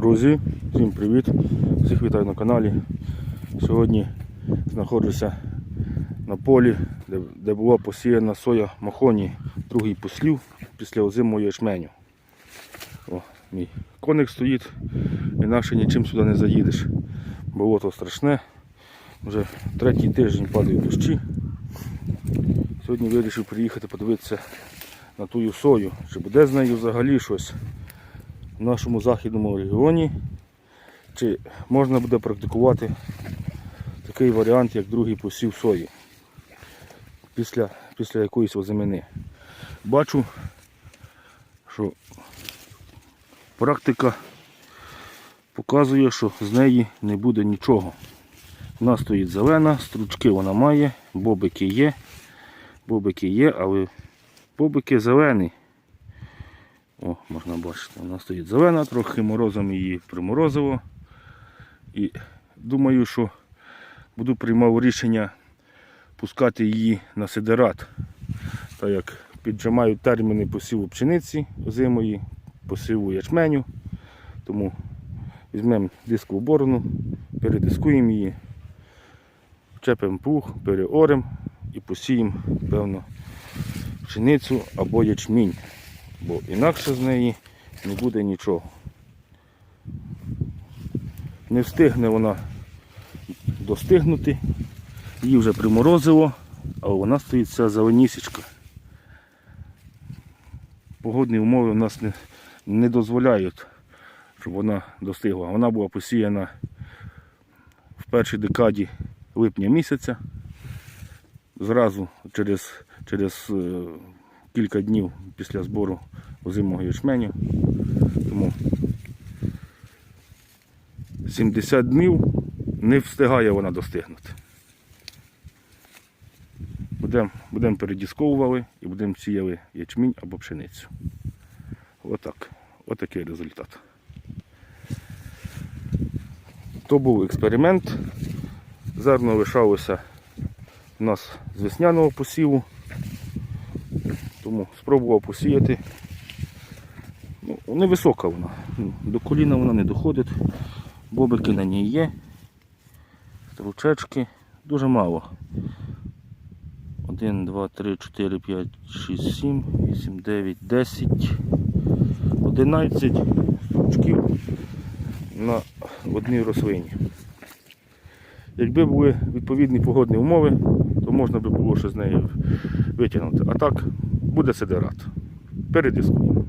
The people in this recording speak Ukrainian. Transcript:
Друзі, всім привіт! Всіх вітаю на каналі. Сьогодні знаходжуся на полі, де, де була посіяна соя махоні, другий послів після озимого ячменю. О, мій коник стоїть, інакше нічим сюди не заїдеш. Болото страшне. Вже третій тиждень падають дощі. Сьогодні вирішив приїхати подивитися на тую сою, чи буде з нею взагалі щось в нашому західному регіоні, чи можна буде практикувати такий варіант, як другий посів сої після, після якоїсь озимини. Бачу, що практика показує, що з неї не буде нічого. Вона стоїть зелена, стручки вона має, бобики є, бобики є, але бобики зелені. О, можна бачити, вона стоїть зелена, трохи морозом її приморозило. І думаю, що буду приймав рішення пускати її на сидерат. Так як піджимають терміни посіву пшениці озимої, посіву ячменю. Тому візьмемо дискову борону, передискуємо її, вчепимо пух, переоремо і посіємо, певно, пшеницю або ячмінь бо інакше з неї не буде нічого. Не встигне вона достигнути, її вже приморозило, але вона стоїть вся зеленісічка. Погодні умови у нас не, не дозволяють, щоб вона достигла. Вона була посіяна в першій декаді липня місяця. Зразу через, через е, кілька днів після збору озимого ячменю. Тому 70 днів не встигає вона достигнути. Будемо будем передісковували і будемо сіяли ячмінь або пшеницю. Отак. Отакий результат. То був експеримент. Зерно лишалося у нас з весняного посіву. Тому спробував посіяти. Ну, невисока вона. Ну, До коліна вона не доходить. Бобики на ній є. Стручечки дуже мало. 1, 2, 3, 4, 5, 6, 7, 8, 9, 10, 11 стручків на одній рослині. Якби були відповідні погодні умови, то можна би було щось з нею витягнути. А так буде сидерат. Передискуємо.